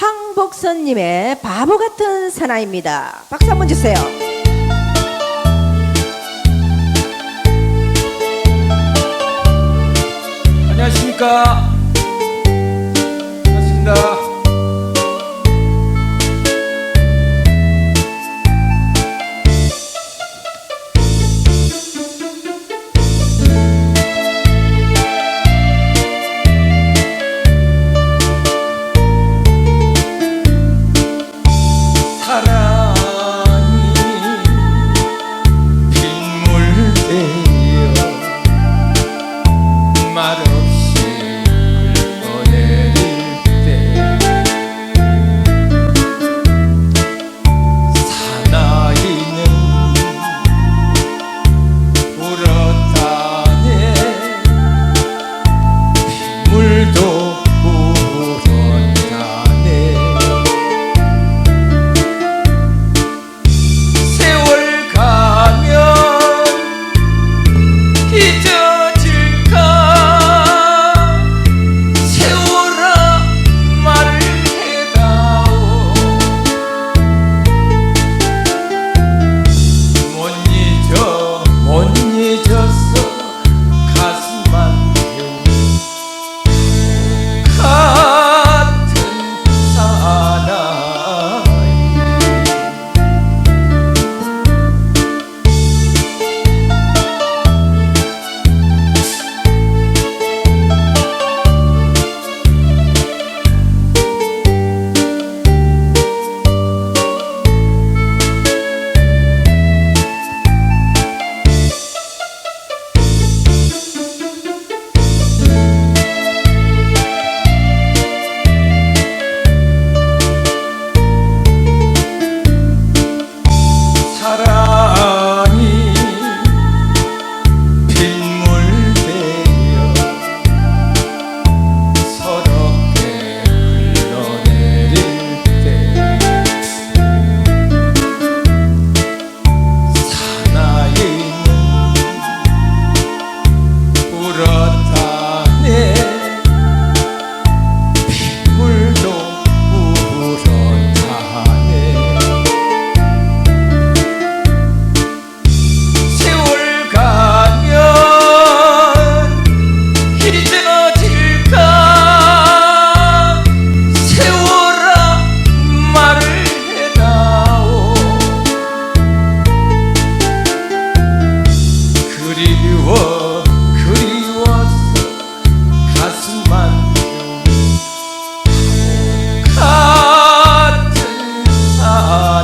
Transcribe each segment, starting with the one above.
황복선님의 바보 같은 사나이입니다. 박수 한번 주세요. 안녕하십니까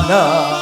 না